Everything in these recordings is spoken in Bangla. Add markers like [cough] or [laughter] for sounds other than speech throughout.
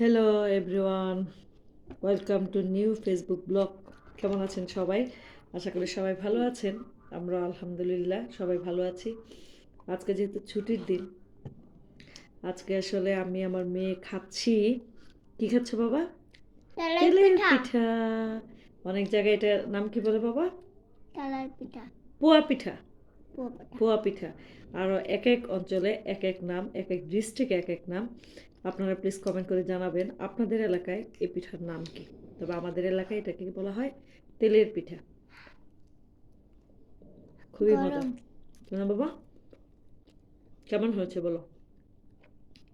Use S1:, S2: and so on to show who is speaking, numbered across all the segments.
S1: Hello everyone welcome to new Facebook blog কেমন আছেন সবাই? আশা করি সবাই ভালো আছেন। আমরা আলহামদুলিল্লাহ সবাই ভালো আছি। আজকে যেহেতু ছুটির দিন আজকে আসলে আমি আমার মেয়ে খাচ্ছি। কি খাচ্ছ বাবা?
S2: তেলের পিঠা।
S1: অনেক জায়গায় এটার নাম কি বলে বাবা?
S2: তালের পিঠা।
S1: পোয়া পিঠা।
S2: পুয়া পিঠা।
S1: আরও এক এক অঞ্চলে এক এক নাম এক এক ডিস্ট্রিক্টে এক এক নাম। আপনারা প্লিজ কমেন্ট করে জানাবেন আপনাদের এলাকায় এই পিঠার নাম কি। তবে আমাদের এলাকায় এটাকে বলা হয় তেলের পিঠা। খুবই মজা। না বাবা? কেমন হয়েছে বলো?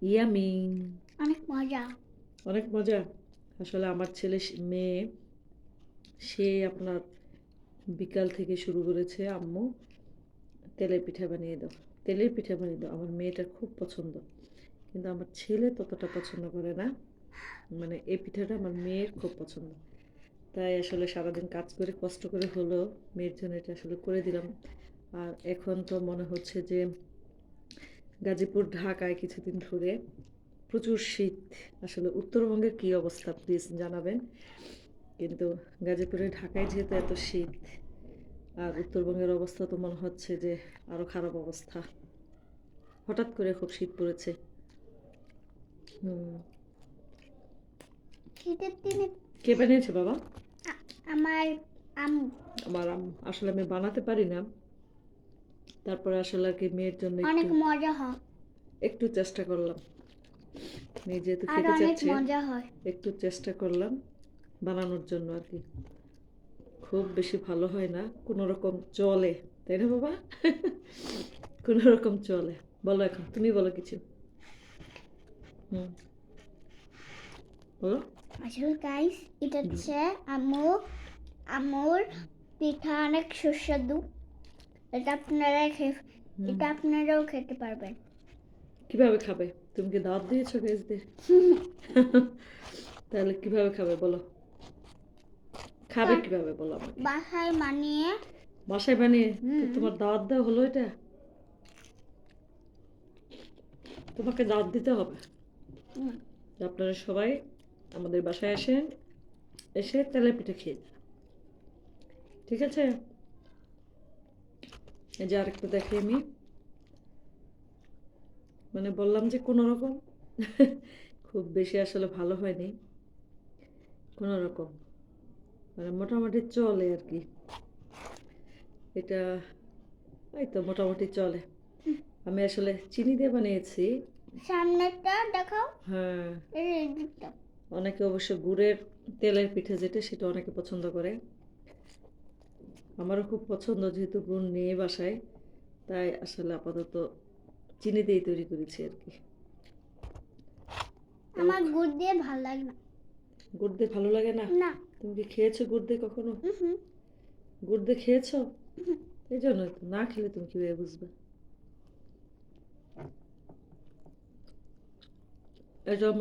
S1: ইয়ামি।
S2: অনেক মজা।
S1: অনেক মজা। আসলে আমার ছেলে মেয়ে সে আপনার বিকাল থেকে শুরু করেছে আম্মু। তেলের পিঠা বানিয়ে দাও। তেলের পিঠা বানিয়ে দাও, আমার মেয়েটার খুব পছন্দ। কিন্তু আমার ছেলে ততটা পছন্দ করে না। মানে এই পিঠাটা আমার মেয়ের খুব পছন্দ। তাই আসলে সারাদিন কাজ করে, কষ্ট করে হলো মেয়ের জন্য এটা আসলে করে দিলাম। আর এখন তো মনে হচ্ছে যে গাজীপুর, ঢাকায় কিছুদিন ধরে প্রচুর শীত। আসলে উত্তরবঙ্গের কী অবস্থা প্লিজ জানাবেন। কিন্তু গাজীপুরে, ঢাকায় যেহেতু এত শীত আর উত্তরবঙ্গের অবস্থা তো মনে হচ্ছে যে আরও খারাপ অবস্থা। হঠাৎ করে খুব শীত পড়েছে।
S2: শীতের দিনে
S1: কে বানিয়েছে বাবা?
S2: আমার আম্মু
S1: আমার আম- আসলে আমি বানাতে পারি না। তারপরে আসলে কি মেয়ের জন্য
S2: অনেক
S1: একটু
S2: মজা হয়।
S1: একটু চেষ্টা করলাম। মেয়ে যেহেতু খেতে চাচ্ছে। একটু চেষ্টা করলাম বানানোর জন্য আর কি। খুব বেশি ভালো হয় না। কোনো রকম চলে তাই না বাবা? কোনো রকম চলে বলো এখন তুমি বলো কিছু। হুম। বলো।
S2: আসলে গাইস এটা হচ্ছে পিঠা অনেক সুস্বাদু। এটা আপনারা এটা আপনারাও খেতে পারবেন।
S1: কীভাবে খাবে? তুমি কি দাওয়াত দিয়েছ [laughs] তাহলে কীভাবে খাবে বলো। খাবে কীভাবে বলো আমাকে?
S2: বাসায় বানিয়ে
S1: বাসায় বানিয়ে? তো তোমার দাওয়াত দেওয়া হলো এটা? তোমাকে দাওয়াত দিতে হবে। আপনারা সবাই আমাদের বাসায় আসেন এসে তেলে পিঠে খেয়ে যান ঠিক আছে? এই যে আরেকটা দেখি আমি। মানে বললাম যে কোনো রকম। [laughs] খুব বেশি আসলে ভালো হয়নি। কোনো রকম। মোটামুটি চলে আর কি এটা এই তো মোটামুটি চলে। আমি আসলে চিনি দিয়ে বানিয়েছি।
S2: সামনেরটা দেখাও।
S1: হ্যাঁ। অনেকে অবশ্য গুড়ের তেলের পিঠে যেটা সেটা অনেকে পছন্দ করে। আমারও খুব পছন্দ যেহেতু গুড় নিয়ে বাসায় তাই আসলে আপাতত চিনি দিয়েই তৈরি করেছি আর কি
S2: আমার গুড় দিয়ে ভালো লাগে না।
S1: গুড় দিয়ে ভালো লাগে না?
S2: না।
S1: তুমি কি খেয়েছো গুড় দিয়ে কখনো?
S2: হুম
S1: গুড় দিয়ে খেয়েছো? এই জন্য তো না খেলে তুমি কীভাবে বুঝবে?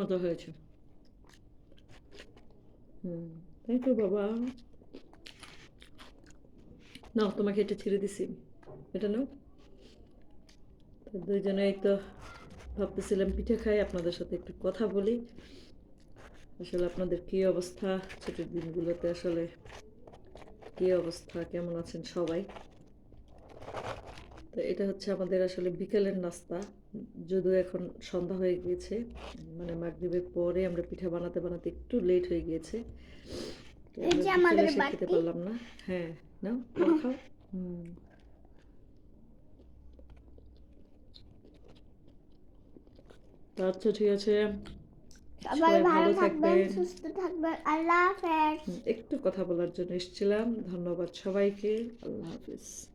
S1: মতো হয়েছে। হুম থ্যাংক ইউ বাবা। নাও তোমাকে এটা ছেড়ে দিছি। এটা নাও। দুইজনেই তো ভাবতেছিলাম পিঠে খাই আপনাদের সাথে একটু কথা বলি। আসলে আপনাদের কী অবস্থা? ছুটির দিনগুলোতে আসলে কী অবস্থা? কেমন আছেন সবাই? তো এটা হচ্ছে আমাদের আসলে বিকেলের নাস্তা। যদিও এখন সন্ধ্যা হয়ে গিয়েছে মানে মাগরিবের পরে আমরা পিঠা বানাতে বানাতে একটু লেট হয়ে গিয়েছে। খেতে পারলাম না। হ্যাঁ নাও, খাও [laughs] হুম। আচ্ছা ঠিক আছে।
S2: সবাই ভালো থাকবেন সুস্থ থাকবেন। আল্লাহ হাফেজ।
S1: একটু কথা বলার জন্য এসছিলাম। ধন্যবাদ সবাইকে। আল্লাহ হাফিজ।